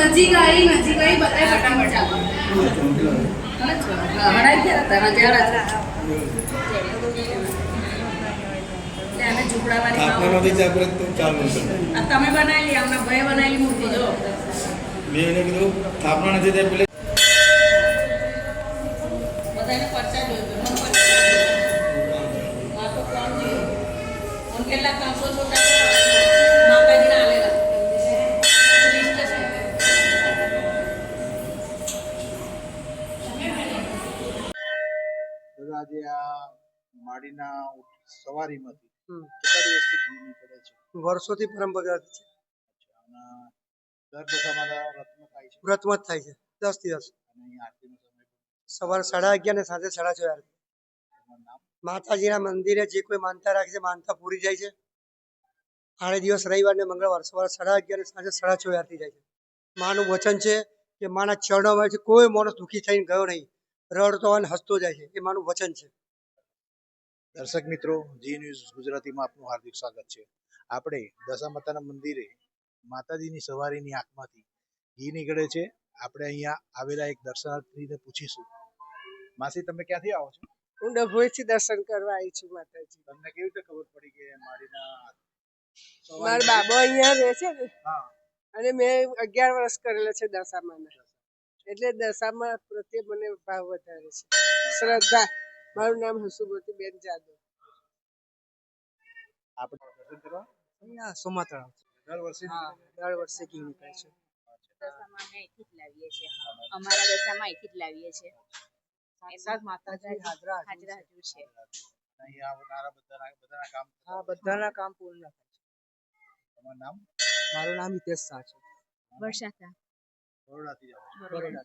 નજીક તમે બનાવેલી અમને ભાઈ બનાવેલી મૂર્તિ જો. મેં કીધું સ્થાપના નથી થાય આજે આ માડીના સવારીમાંથી કેટલા દિવસથી ઘી નીકળે છે? વર્ષોથી પરંપરા છે. દર દશામાં થાય છે? વ્રતમાં જ થાય છે. દસ દિવસ. સવારે સાડા અગિયાર ને સાંજે સાડા છ માતાજીના મંદિરે જે કોઈ માનતા રાખે છે માનતા પૂરી જાય છે. આડે દિવસ રવિવાર ને મંગળવાર સવારે સાડા અગિયાર ને સાંજે સાડા છ આરતી જાય છે. માનું વચન છે કે માના ચરણો છે કોઈ માણસ દુઃખી થઈને ગયો નહીં. રડતો અને હસતો જાય છે એ મારું વચન છે. દર્શક મિત્રો જી ન્યૂઝ ગુજરાતીમાં આપનું હાર્દિક સ્વાગત છે. આપણે દશા માતાના મંદિરે માતાજીની સવારીની આંખમાંથી ઘી નીકળે છે. આપણે અહીંયા આવેલા એક દર્શનાર્થીને પૂછીશું. માસી તમે ક્યાંથી આવો છો? હું ડભોઈથી દર્શન કરવા આવી છું માતાજી. તમને કેવી રીતે ખબર પડી કે મારીના મારો બાબો અહીંયા રહે છે ને? હા. અને મેં અગિયાર વર્ષ કરેલા છે દશામાના એટલે દશામાં પ્રત્યે મને ભાવ વધારે છે. શ્રદ્ધા. મારું નામ હસુમતી બેન જાદવ. આપણે દર્શન કરવા અહીંયા સોમાતળા દર વર્ષે દર વર્ષે ઘી નીકળે છે. દશામાં અહીંથી જ લાવીએ છીએ. અમારા દશામાં અહીંથી જ લાવીએ છીએ. સાક્ષાત માતાજી હાજરા હાજરા છે. હજુ છે. અહીંયા આવનારા બધાના બધાના કામ હા બધાના કામ પૂર્ણ થાય છે. તમારું નામ? મારું નામ હિતેશ શાહ છે. વર્ષા બરોડાથી જ આવો છો. બરોડા